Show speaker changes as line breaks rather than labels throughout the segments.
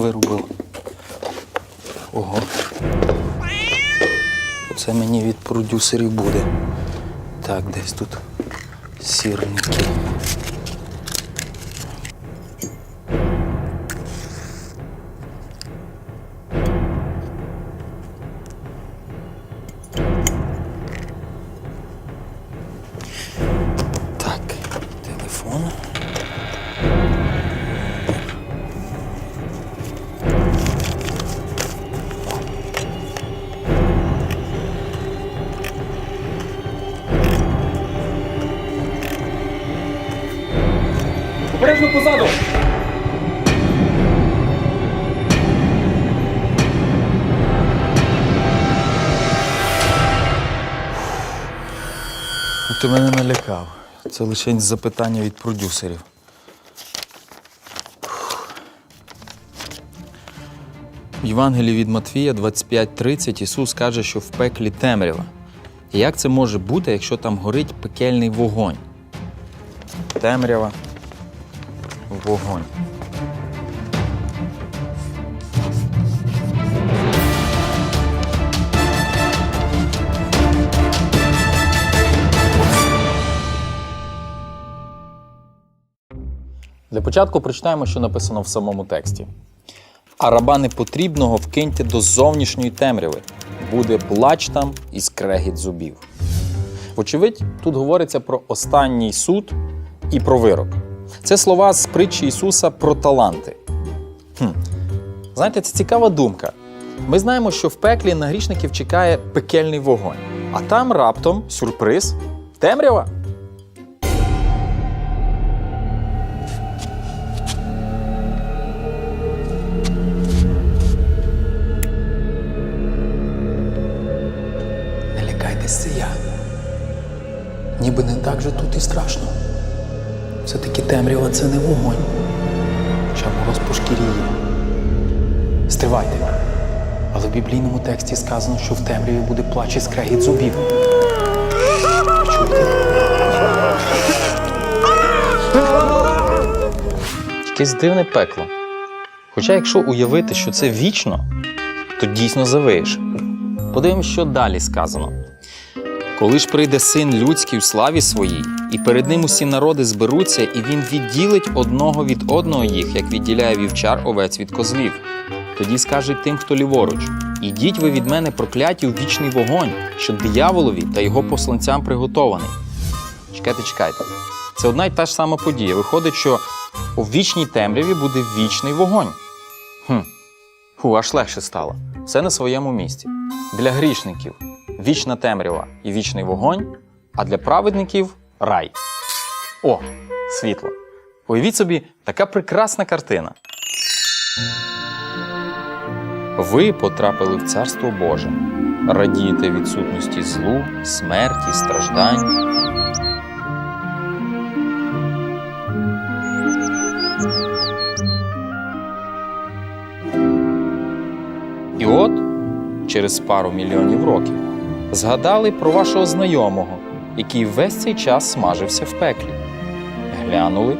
вирубило. Ого. Це мені від продюсерів буде. Так, десь тут сірники.
Обережно позаду!
Ну, Ти мене налякав. Це лише запитання від продюсерів. В Євангелії від Матвія 25.30 Ісус каже, що в пеклі темрява. І як це може бути, якщо там горить пекельний вогонь? Темрява, вогонь. Для початку прочитаємо, що написано в самому тексті. А раба непотрібного вкиньте до зовнішньої темряви. Буде плач там і скрегіт зубів. Вочевидь, тут говориться про останній суд і про вирок. Це слова з притчі Ісуса про таланти. Хм. Знаєте, це цікава думка. Ми знаємо, що в пеклі на грішників чекає пекельний вогонь, а там раптом сюрприз темрява. Не лякайтесь, це я. Ніби не так же тут і страшно. Все-таки темрява це не вогонь. Хоча мороз. Стривайте. Але в біблійному тексті сказано, що в темряві буде плач і скрегіт зубів. Чуєте? Якесь дивне пекло. Хоча, якщо уявити, що це вічно, то дійсно завиєш. Подивимось, що далі сказано. Коли ж прийде син людський у славі своїй, і перед ним усі народи зберуться, і він відділить одного від одного їх, як відділяє вівчар овець від козлів. Тоді скаже тим, хто ліворуч: Ідіть ви від мене прокляті у вічний вогонь, що дияволові та його посланцям приготований. Чекайте, чекайте. Це одна й та ж сама подія. Виходить, що у вічній темряві буде вічний вогонь. Хм. Фу, аж легше стало. Все на своєму місці. Для грішників вічна темрява і вічний вогонь, а для праведників рай. О, світло. Уявіть собі, така прекрасна картина. Ви потрапили в Царство Боже. Радієте відсутності злу, смерті, страждань. І от, через пару мільйонів років, згадали про вашого знайомого, який весь цей час смажився в пеклі. Глянули.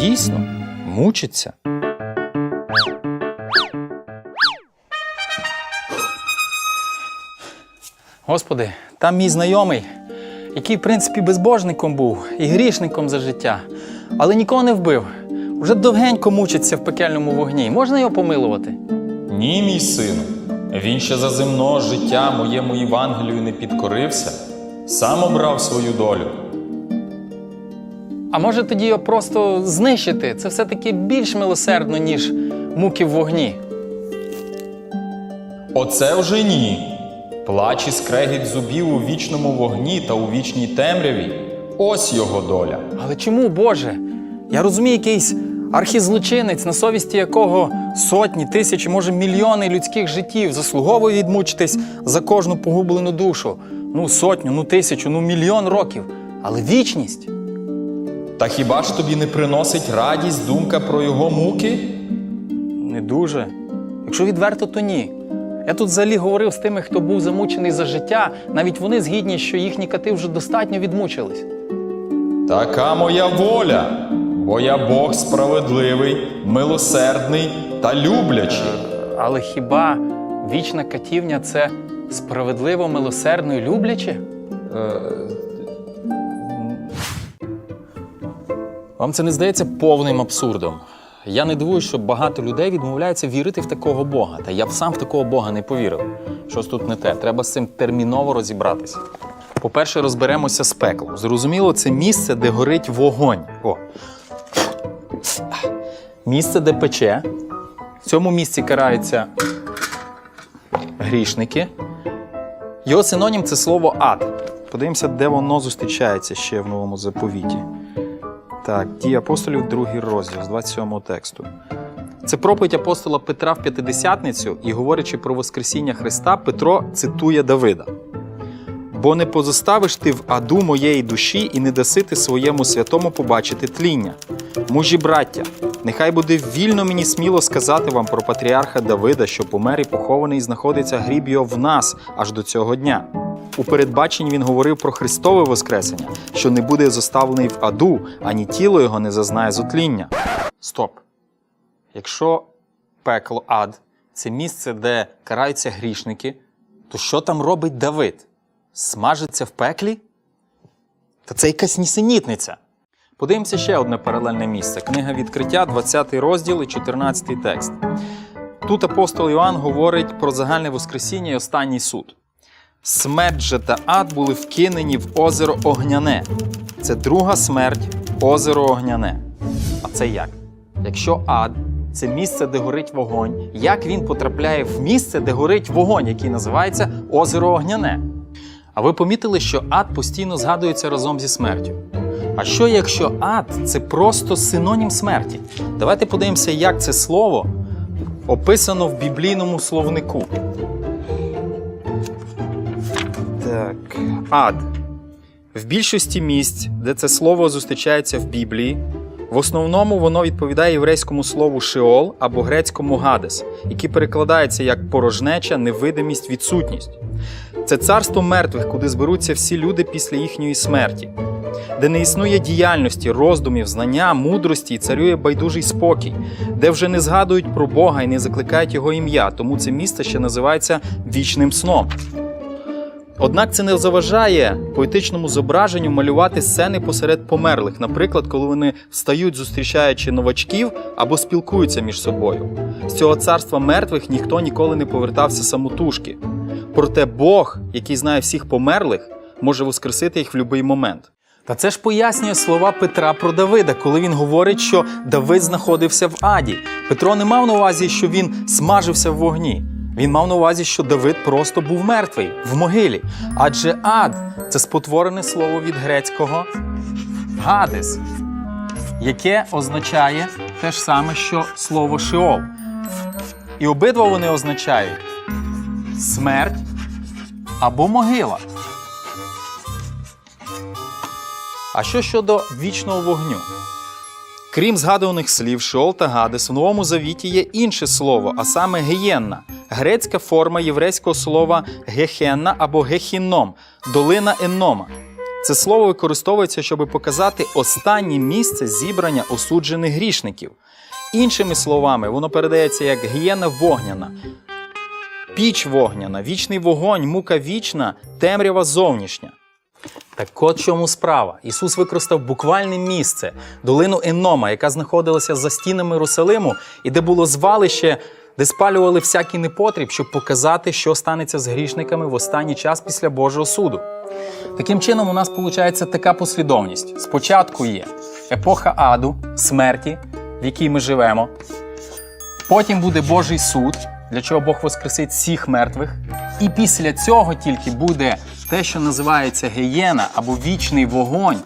Дійсно, мучиться. Господи, там мій знайомий, який, в принципі, безбожником був і грішником за життя, але нікого не вбив. Вже довгенько мучиться в пекельному вогні. Можна його помилувати?
Ні, мій сину, він ще за земного життя моєму Євангелію не підкорився, сам обрав свою долю.
А може тоді його просто знищити? Це все-таки більш милосердно, ніж муки в вогні.
Оце вже ні. Плач і скрегіт зубів у вічному вогні та у вічній темряві. Ось його доля.
Але чому, Боже? Я розумію, якийсь архізлочинець, на совісті якого сотні, тисячі, може мільйони людських життів заслуговує відмучитись за кожну погублену душу. Ну, сотню, ну тисячу, ну мільйон років. Але вічність.
Та хіба ж тобі не приносить радість думка про його муки?
Не дуже. Якщо відверто, то ні. Я тут взагалі говорив з тими, хто був замучений за життя, навіть вони згідні, що їхні кати вже достатньо відмучились.
Така моя воля. Бо я Бог справедливий, милосердний та люблячий.
Але хіба вічна катівня це справедливо, милосердно і любляче? Вам це не здається повним абсурдом? Я не дивуюсь, що багато людей відмовляються вірити в такого Бога. Та я б сам в такого Бога не повірив. Щось тут не те. Треба з цим терміново розібратися. По-перше, розберемося з пеклом. Зрозуміло, це місце, де горить вогонь. О. Місце, де пече. В цьому місці караються грішники. Його синонім це слово ад. Подивимося, де воно зустрічається ще в новому заповіті. Так, дії апостолів, другий розділ з 27 тексту. Це проповідь апостола Петра в п'ятидесятницю, і говорячи про Воскресіння Христа, Петро цитує Давида. Бо не позоставиш ти в аду моєї душі і не даси ти своєму святому побачити тління. Мужі браття, нехай буде вільно мені сміло сказати вам про патріарха Давида, що помер і похований, і знаходиться гріб його в нас аж до цього дня. У передбаченні він говорив про Христове Воскресення, що не буде зоставлений в аду, ані тіло його не зазнає зотління. Стоп. Якщо пекло ад це місце, де караються грішники, то що там робить Давид? Смажиться в пеклі? Та це якась нісенітниця. Подивимося ще одне паралельне місце. Книга відкриття, 20 розділ і 14 текст. Тут апостол Іоанн говорить про загальне Воскресіння і останній суд. Смерть же та ад були вкинені в озеро Огняне. Це друга смерть, озеро Огняне. А це як? Якщо ад це місце, де горить вогонь, як він потрапляє в місце, де горить вогонь, який називається озеро Огняне? А ви помітили, що ад постійно згадується разом зі смертю? А що якщо ад це просто синонім смерті? Давайте подивимося, як це слово описано в біблійному словнику. Так, ад. В більшості місць, де це слово зустрічається в Біблії, в основному воно відповідає єврейському слову шеол або грецькому гадес, які перекладаються як порожнеча, невидимість, відсутність. Це царство мертвих, куди зберуться всі люди після їхньої смерті, де не існує діяльності, роздумів, знання, мудрості і царює байдужий спокій, де вже не згадують про Бога і не закликають його ім'я, тому це місце ще називається вічним сном. Однак це не заважає поетичному зображенню малювати сцени посеред померлих, наприклад, коли вони встають, зустрічаючи новачків або спілкуються між собою. З цього царства мертвих ніхто ніколи не повертався самотужки. Проте Бог, який знає всіх померлих, може воскресити їх в будь-який момент. Та це ж пояснює слова Петра про Давида, коли він говорить, що Давид знаходився в аді. Петро не мав на увазі, що він смажився в вогні. Він мав на увазі, що Давид просто був мертвий в могилі. Адже ад це спотворене слово від грецького гадес, яке означає те ж саме, що слово шеол. І обидва вони означають смерть або могила. А що щодо вічного вогню? Крім згадуваних слів Шеол та Гадес, в Новому Завіті є інше слово, а саме гієнна, грецька форма єврейського слова гехенна або гехінном, долина Еннома. Це слово використовується, щоб показати останнє місце зібрання осуджених грішників. Іншими словами, воно передається як гієна вогняна, піч вогняна, вічний вогонь, мука вічна, темрява зовнішня. Так от чому справа. Ісус використав буквальне місце, долину Еннома, яка знаходилася за стінами Єрусалиму, і де було звалище, де спалювали всякий непотріб, щоб показати, що станеться з грішниками в останній час після Божого суду. Таким чином, у нас виходить така послідовність: спочатку є епоха аду, смерті, в якій ми живемо. Потім буде Божий суд, для чого Бог воскресить всіх мертвих. І після цього тільки буде те, що називається гієна або вічний вогонь,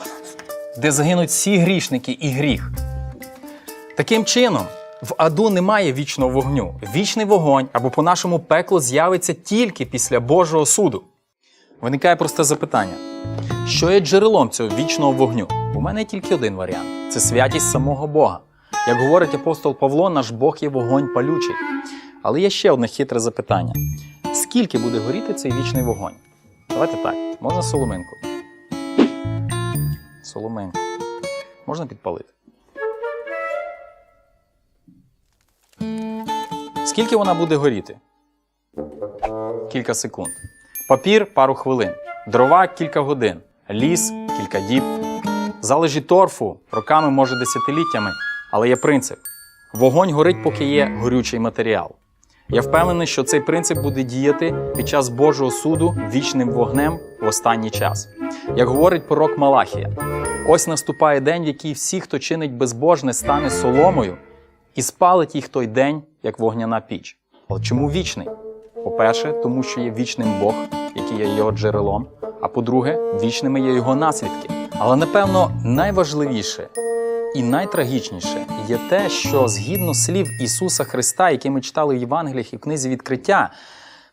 де загинуть всі грішники і гріх. Таким чином, в аду немає вічного вогню. Вічний вогонь або по-нашому пекло з'явиться тільки після Божого суду. Виникає просте запитання: що є джерелом цього вічного вогню? У мене є тільки один варіант це святість самого Бога. Як говорить апостол Павло, наш Бог є вогонь палючий. Але є ще одне хитре запитання: скільки буде горіти цей вічний вогонь? Давайте так. Можна соломинку. Соломинку. Можна підпалити. Скільки вона буде горіти? Кілька секунд. Папір пару хвилин. Дрова кілька годин. Ліс кілька діб. Залежі торфу роками, може десятиліттями. Але є принцип: вогонь горить, поки є горючий матеріал. Я впевнений, що цей принцип буде діяти під час Божого суду вічним вогнем в останній час. Як говорить пророк Малахія, ось наступає день, в який всі, хто чинить безбожне, стане соломою, і спалить їх той день, як вогняна піч. Але чому вічний? По-перше, тому що є вічним Бог, який є його джерелом. А по-друге, вічними є його наслідки. Але напевно найважливіше і найтрагічніше є те, що згідно слів Ісуса Христа, які ми читали в Євангеліях і в книзі відкриття,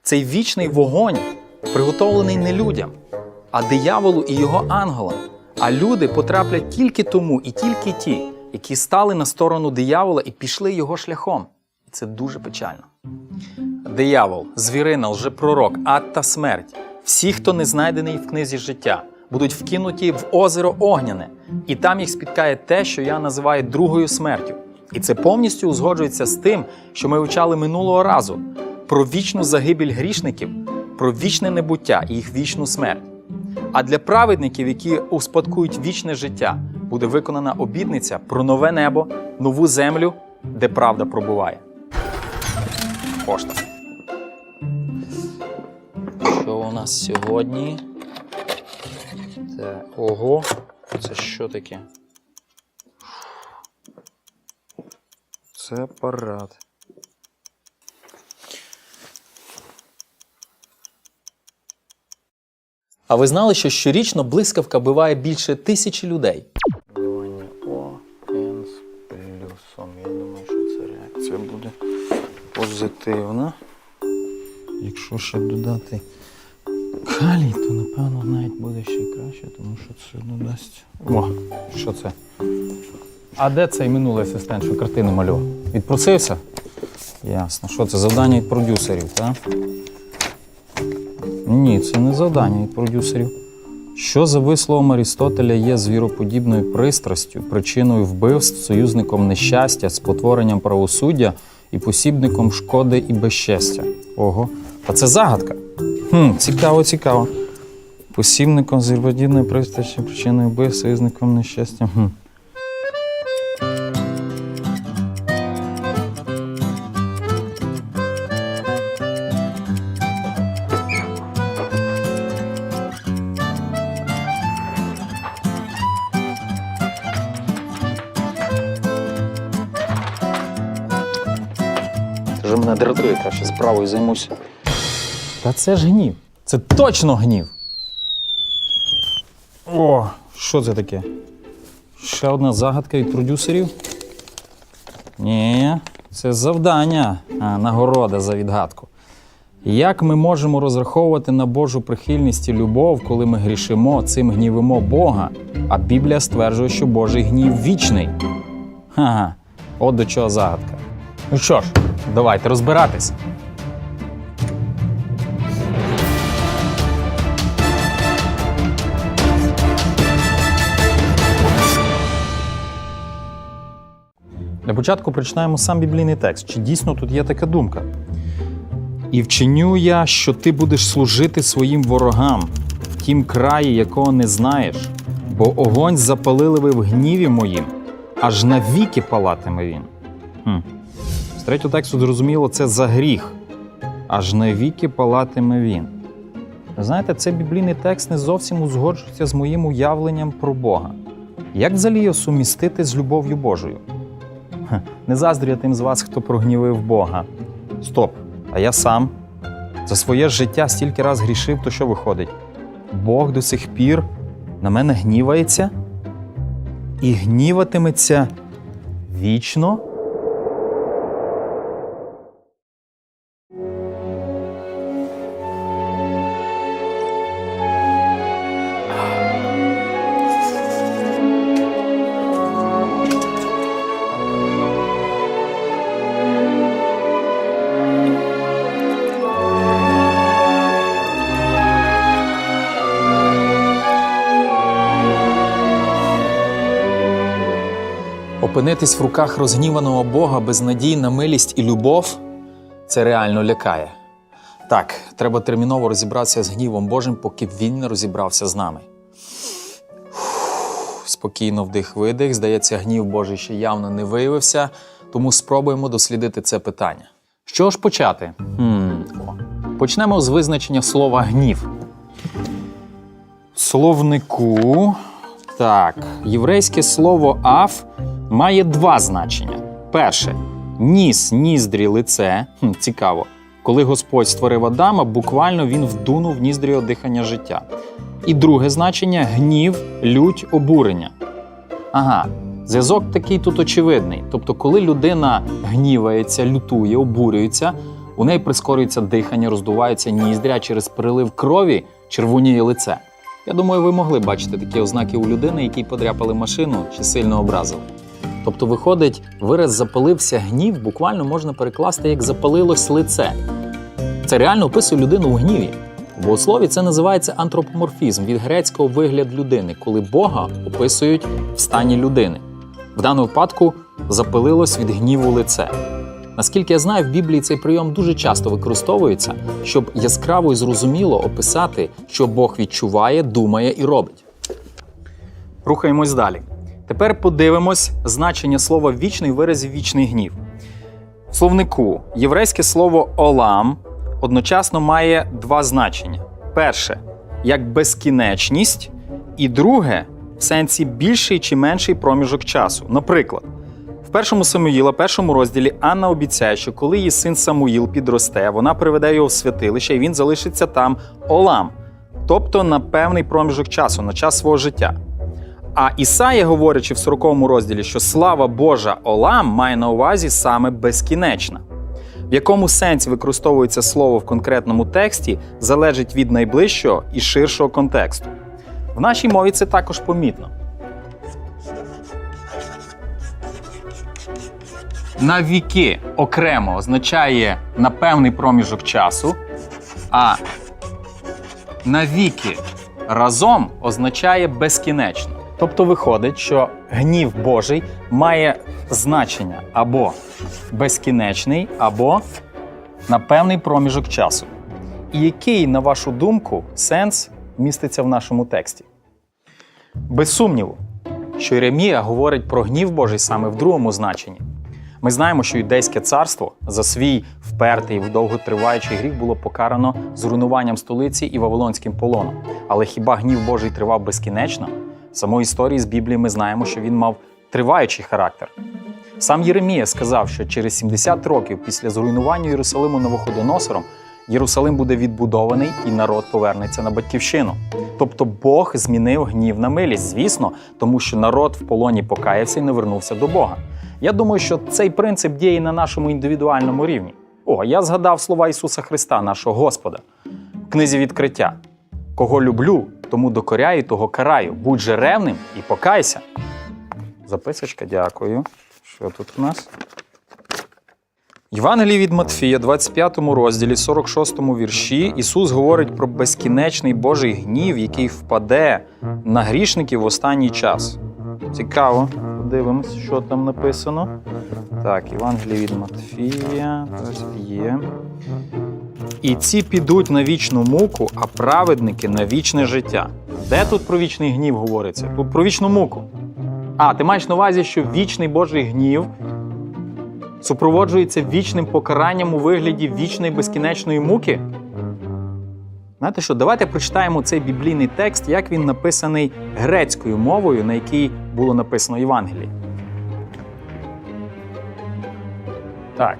цей вічний вогонь приготовлений не людям, а дияволу і його ангелам. А люди потраплять тільки тому і тільки ті, які стали на сторону диявола і пішли його шляхом. Це дуже печально. Диявол, звірина, лжепророк, ад та смерть. Всі, хто не знайдений в книзі життя, будуть вкинуті в озеро Огняне, і там їх спіткає те, що я називаю другою смертю. І це повністю узгоджується з тим, що ми вивчали минулого разу про вічну загибель грішників, про вічне небуття і їх вічну смерть. А для праведників, які успадкують вічне життя, буде виконана обітниця про нове небо, нову землю, де правда пробуває. Пошта. Що у нас сьогодні? Це ого, це що таке? Це апарат. А ви знали, що щорічно блискавка вбиває більше тисячі людей? Вливання О, N з плюсом. Я думаю, що ця реакція буде позитивна. Якщо ще додати калій, то напевно навіть буде ще й краще, тому що це додасть. О, що це? А де цей минулий асистент, що картини малював? Відпросився? Ясно. Що це завдання від продюсерів, так? Ні, це не завдання від продюсерів. Що за висловом Арістотеля є звіроподібною пристрастю, причиною вбивств, союзником нещастя, спотворенням правосуддя і посібником шкоди і безчестя? Ого, а це загадка. Хм, цікаво, цікаво. Посібником звіроподібної пристрасті, причиною вбивств, союзником нещастя. Хм. Вже мене дратує, краще справою займуся. Та це ж гнів. Це точно гнів. О, що це таке? Ще одна загадка від продюсерів. Ні, це завдання, а нагорода за відгадку. Як ми можемо розраховувати на Божу прихильність і любов, коли ми грішимо, цим гнівимо Бога, а Біблія стверджує, що Божий гнів вічний? Ха-ха, от до чого загадка. Ну що ж, давайте розбиратись. Початку прочитаємо сам біблійний текст. Чи дійсно тут є така думка? І вчиню я, що ти будеш служити своїм ворогам, в тім краї, якого не знаєш, бо огонь запалили ви в гніві моїм, аж навіки палатиме він. Хм. З третього тексту зрозуміло, це за гріх, аж навіки палатиме він. Знаєте, цей біблійний текст не зовсім узгоджується з моїм уявленням про Бога. Як взагалі його сумістити з любов'ю Божою? Не заздрю я тим з вас, хто прогнівив Бога. Стоп, а я сам за своє життя стільки раз грішив, то що виходить? Бог до сих пір на мене гнівається і гніватиметься вічно. Опинитись в руках розгніваного Бога без надій на милість і любов Це реально лякає. Так, треба терміново розібратися з гнівом Божим, поки він не розібрався з нами. Спокійно вдих-видих. Здається, гнів Божий ще явно не виявився, тому спробуємо дослідити це питання. Що ж почати? Хм. Почнемо з визначення слова гнів. Словнику. Так, єврейське слово аф має два значення. Перше ніс, ніздрі, лице. Хм, цікаво. Коли Господь створив Адама, буквально він вдунув ніздрі дихання життя. І друге значення гнів, лють, обурення. Ага, зв'язок такий тут очевидний. Тобто, коли людина гнівається, лютує, обурюється, у неї прискорюється дихання, роздувається ніздря, через перелив крові червоніє лице. Я думаю, ви могли бачити такі ознаки у людини, якій подряпали машину чи сильно образили. Тобто, виходить, вираз запалився гнів, буквально можна перекласти як запалилось лице. Це реально описує людину у гніві. В богослові це називається антропоморфізм від грецького вигляд людини, коли Бога описують в стані людини. В даному випадку запалилось від гніву лице. Наскільки я знаю, в Біблії цей прийом дуже часто використовується, щоб яскраво і зрозуміло описати, що Бог відчуває, думає і робить. Рухаємось далі. Тепер подивимось значення слова вічний в вічний гнів. В словнику єврейське слово олам одночасно має два значення: перше як безкінечність, і друге в сенсі більший чи менший проміжок часу. Наприклад, в першому Самуїла, першому розділі Анна обіцяє, що коли її син Самуїл підросте, вона приведе його в святилище, і він залишиться там олам, тобто на певний проміжок часу, на час свого життя. А Ісая, говорячи в 40 розділі, що слава Божа Олам має на увазі саме безкінечна. В якому сенсі використовується слово в конкретному тексті, залежить від найближчого і ширшого контексту. В нашій мові це також помітно. На віки окремо означає на певний проміжок часу, а навіки разом означає безкінечно. Тобто виходить, що гнів Божий має значення або безкінечний, або на певний проміжок часу. І який, на вашу думку, сенс міститься в нашому тексті? Без сумніву, що Єремія говорить про гнів Божий саме в другому значенні. Ми знаємо, що юдейське царство за свій впертий і довготриваючий гріх було покарано зруйнуванням столиці і Вавилонським полоном. Але хіба гнів Божий тривав безкінечно? Самої історії з Біблії ми знаємо, що він мав триваючий характер. Сам Єремія сказав, що через 70 років після зруйнування Єрусалиму Новоходоносором Єрусалим буде відбудований і народ повернеться на батьківщину. Тобто Бог змінив гнів на милість, звісно, тому що народ в полоні покаявся і не вернувся до Бога. Я думаю, що цей принцип діє на нашому індивідуальному рівні. О, я згадав слова Ісуса Христа, нашого Господа, в книзі відкриття: Кого люблю, тому докоряю, того караю. Будь же ревним і покайся. Записочка, дякую. Що тут у нас? Євангелії від Матфія, 25 розділі, 46 вірші, Ісус говорить про безкінечний Божий гнів, який впаде на грішників в останній час. Цікаво, подивимось, що там написано. Так, Євангеліє від Матфія. Є. І ці підуть на вічну муку, а праведники на вічне життя. Де тут про вічний гнів говориться? Тут про вічну муку. А, ти маєш на увазі, що вічний Божий гнів супроводжується вічним покаранням у вигляді вічної безкінечної муки? Знаєте що, давайте прочитаємо цей біблійний текст, як він написаний грецькою мовою, на якій було написано Євангеліє. Так.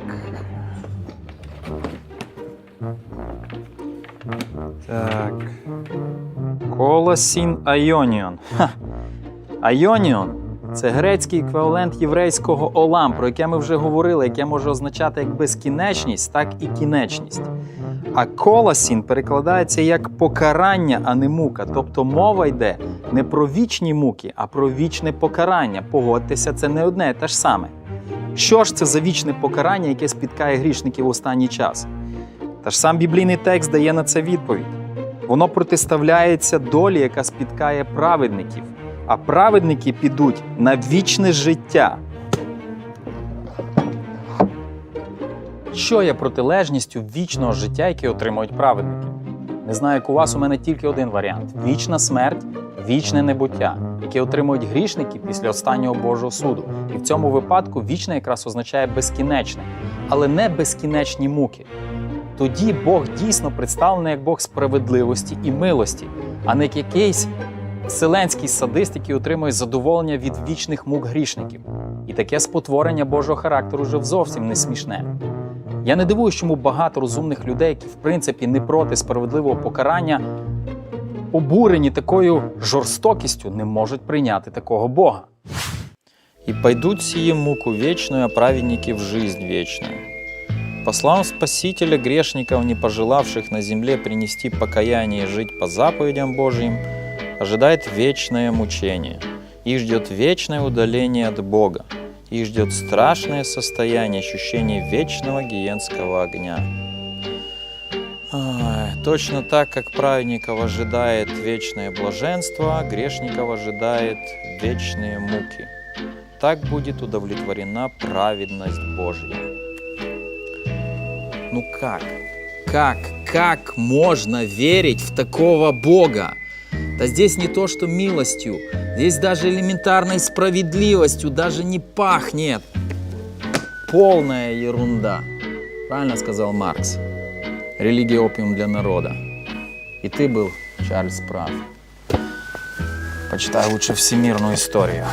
Так. Колосін Айоніон. Ха. Айоніон це грецький еквівалент єврейського олам, про яке ми вже говорили, яке може означати як безкінечність, так і кінечність. А колосін перекладається як покарання, а не мука. Тобто мова йде не про вічні муки, а про вічне покарання. Погодьтеся, це не одне те ж саме. Що ж це за вічне покарання, яке спіткає грішників в останній час? Та ж сам біблійний текст дає на це відповідь. Воно протиставляється долі, яка спіткає праведників, а праведники підуть на вічне життя. Що є протилежністю вічного життя, яке отримують праведники? Не знаю, як у вас у мене тільки один варіант: вічна смерть, вічне небуття, яке отримують грішники після останнього Божого суду. І в цьому випадку вічне якраз означає безкінечне, але не безкінечні муки. Тоді Бог дійсно представлений як Бог справедливості і милості, а не як якийсь вселенський садист, який отримує задоволення від вічних мук грішників. І таке спотворення Божого характеру вже зовсім не смішне. Я не дивуюсь, чому багато розумних людей, які в принципі не проти справедливого покарання, обурені такою жорстокістю, не можуть прийняти такого Бога.
И пойдут сие муку вечную, а праведники в жизнь вечную. По словам Спасителя, грешников, не пожелавших на земле принести покаяние и жить по заповедям Божьим, ожидает вечное мучение. Их ждет вечное удаление от Бога. Их ждет страшное состояние ощущения вечного гиенского огня. Точно так, как праведников ожидает вечное блаженство, грешников ожидает вечные муки так будет удовлетворена праведность Божья.
Ну как? Как? Как можно верить в такого Бога? Да здесь не то, что милостью, здесь даже элементарной справедливостью даже не пахнет. Полная ерунда. Правильно сказал Маркс. Религия опиум для народа. И ты был, Чарльз, прав. Почитай лучше всемирную историю.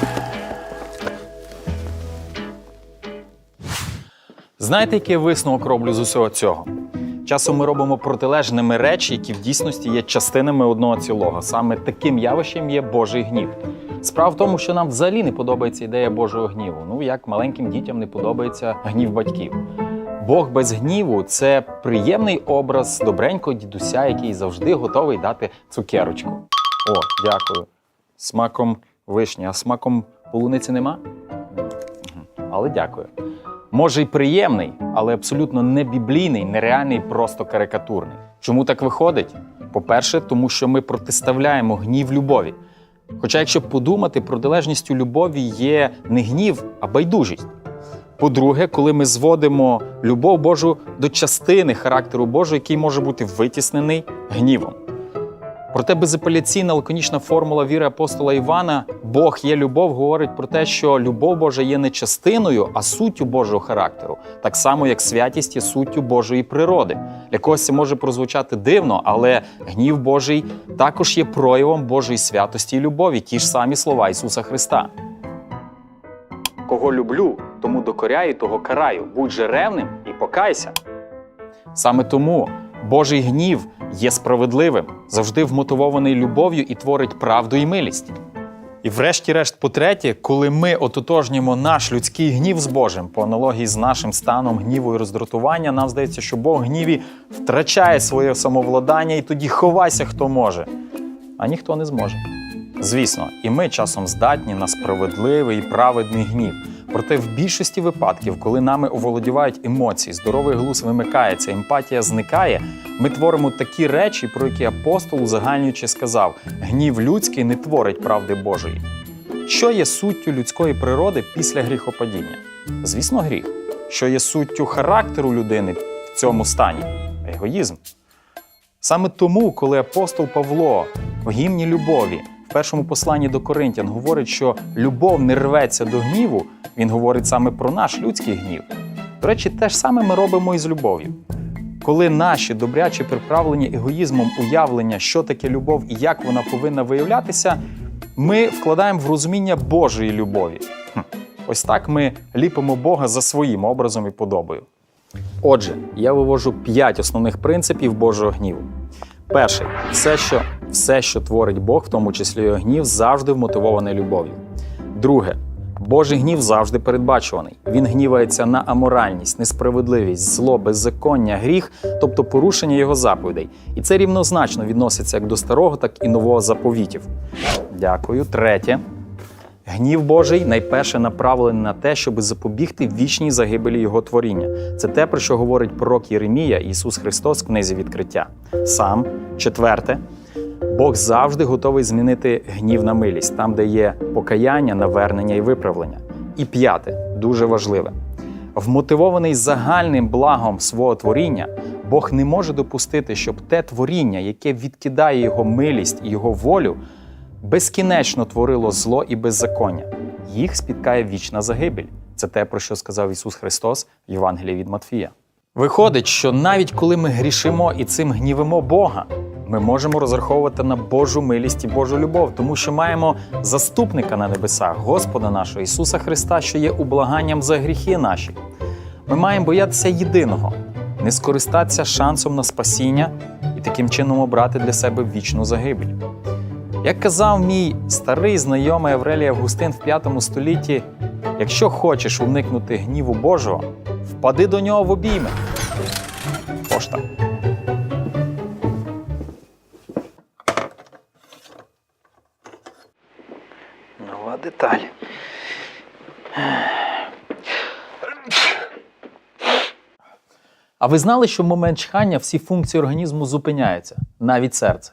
Знаєте, який висновок роблю з усього цього? Часом ми робимо протилежними речі, які в дійсності є частинами одного цілого. Саме таким явищем є Божий гнів. Справа в тому, що нам взагалі не подобається ідея Божого гніву. Ну як маленьким дітям не подобається гнів батьків. Бог без гніву це приємний образ добренького дідуся, який завжди готовий дати цукерочку. О, дякую. Смаком вишні, а смаком полуниці нема? Але дякую. Може й приємний, але абсолютно не біблійний, нереальний, просто карикатурний. Чому так виходить? По-перше, тому що ми протиставляємо гнів любові. Хоча, якщо подумати, протилежністю любові є не гнів, а байдужість. По-друге, коли ми зводимо любов Божу до частини характеру Божого, який може бути витіснений гнівом. Проте безапеляційна лаконічна формула віри апостола Івана Бог є любов, говорить про те, що любов Божа є не частиною, а суттю Божого характеру, так само як святість є суттю Божої природи. Для когось це може прозвучати дивно, але гнів Божий також є проявом Божої святості і любові, ті ж самі слова Ісуса Христа. Кого люблю, тому докоряю, того караю. Будь же ревним і покайся. Саме тому Божий гнів є справедливим, завжди вмотивований любов'ю і творить правду і милість. І врешті-решт, по-третє, коли ми ототожнюємо наш людський гнів з Божим по аналогії з нашим станом гніву і роздратування, нам здається, що Бог гніві втрачає своє самовладання і тоді ховайся, хто може, а ніхто не зможе. Звісно, і ми часом здатні на справедливий і праведний гнів. Проте в більшості випадків, коли нами оволодівають емоції, здоровий глузд вимикається, емпатія зникає, ми творимо такі речі, про які апостол узагальнюючи сказав: гнів людський не творить правди Божої. Що є суттю людської природи після гріхопадіння? Звісно, гріх. Що є суттю характеру людини в цьому стані? Егоїзм. Саме тому, коли апостол Павло в гімні любові в першому посланні до Коринтян говорить, що любов не рветься до гніву, він говорить саме про наш людський гнів. До речі, те ж саме ми робимо і з любов'ю. Коли наші добрячі приправлені егоїзмом уявлення, що таке любов і як вона повинна виявлятися, ми вкладаємо в розуміння Божої любові. Хм. Ось так ми ліпимо Бога за своїм образом і подобою. Отже, я вивожу п'ять основних принципів Божого гніву. Перший все, що, все, що творить Бог, в тому числі його гнів, завжди вмотивований любов'ю. Друге, Божий гнів завжди передбачуваний. Він гнівається на аморальність, несправедливість, зло, беззаконня, гріх, тобто порушення його заповідей. І це рівнозначно відноситься як до старого, так і нового заповітів. Дякую. Третє. Гнів Божий найперше направлений на те, щоб запобігти вічній загибелі його творіння. Це те, про що говорить пророк Єремія Ісус Христос в книзі відкриття. Сам четверте. Бог завжди готовий змінити гнів на милість, там, де є покаяння, навернення і виправлення. І п'яте, дуже важливе.
Вмотивований загальним благом свого творіння, Бог не може допустити, щоб те творіння, яке відкидає його милість і його волю, безкінечно творило зло і беззаконня. Їх спіткає вічна загибель. Це те, про що сказав Ісус Христос в Євангелії від Матфія. Виходить, що навіть коли ми грішимо і цим гнівимо Бога, ми можемо розраховувати на Божу милість і Божу любов, тому що маємо заступника на небесах, Господа нашого Ісуса Христа, що є ублаганням за гріхи наші. Ми маємо боятися єдиного, не скористатися шансом на спасіння і таким чином обрати для себе вічну загибель. Як казав мій старий знайомий Аврелій Августин в 5 столітті, якщо хочеш уникнути гніву Божого, впади до нього в обійми. Пошта. Нова деталь. А ви знали, що в момент чхання всі функції організму зупиняються, навіть серце?